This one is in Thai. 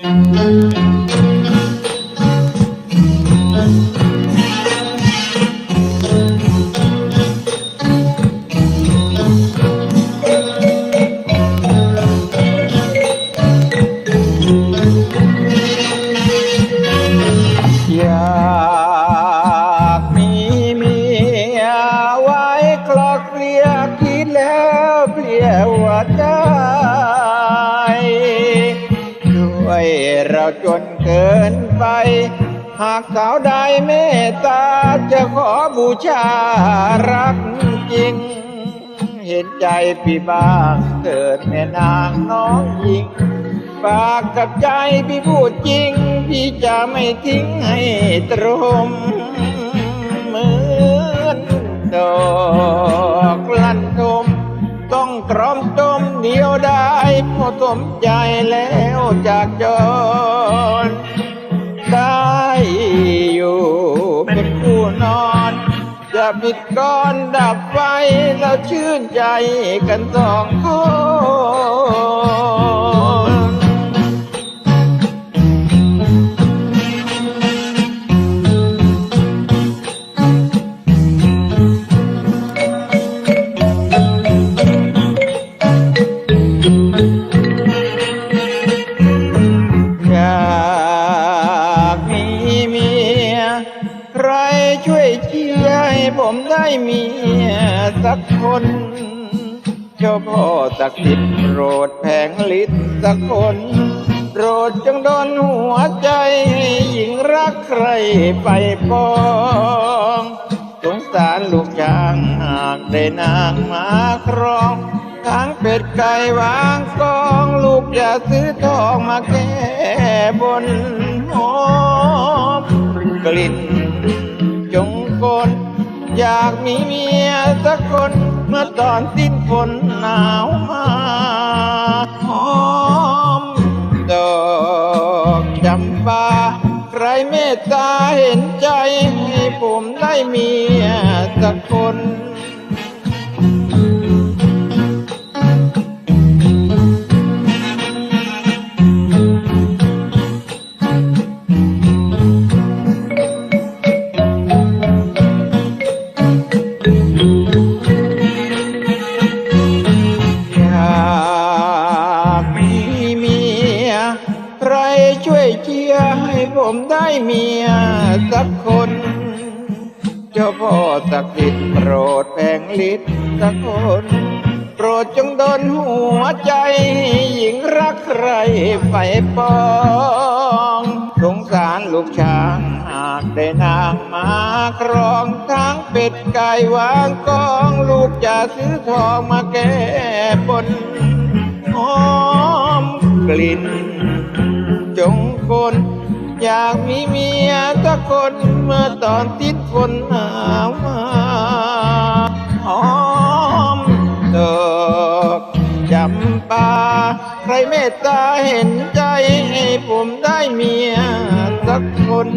อ จนเกินไป หากสาวใดเมตตาจะขอบูชารักจริง เห็นใจพี่บ้างเกิดแม่นางน้องหญิงปากกับใจพี่พูดจริง พี่จะไม่ทิ้งให้ตรมเหมือนดอกลันทมต้องตรอมต้มเดียวได้ พอสมใจแล้วจากจนได้อยู่เป็นคู่นอนจะปิดก้อนดับไฟแล้วชื่นใจกันสองคน ช่วยเชียร์ให้ผมได้เมียสักคนเจ้าพ่อสักดิ์สิทธิ์โปรดแผงฤทธิ์สักคนโปรดจงดนหัวใจให้หญิงรักใครไปปองสงสารลูกช้างหากได้นางมาครองทางเป็ดไก่วางกองลูกอย่าซื้อทองมาแก้บนหอมกลิ่น อยากมีเมียสักคนเมื่อตอนสิ้นฝนหนาวมาหอมดอกจำปาใครเมตตาเห็นใจให้ผมได้เมียสักคน ช่วยเชียร์ให้ผมได้เมียสักคน เจ้าพ่อสักดิ์สิทธิ์โปรดแผงฤทธิ์สักคน โปรดจงดนหัวใจหญิงรักใครไปปองสงสารลูกช้างหากได้นางมาครองทั้งเป็ดไก่วางกองลูกจะซื้อทองมาแก้บนหอมกลิ่น คน อยากมีเมียสักคนเมื่อตอนติดฝนหนาวมาหอมดอกจำปาใครเมตตาเห็นใจให้ผมได้เมียสักคน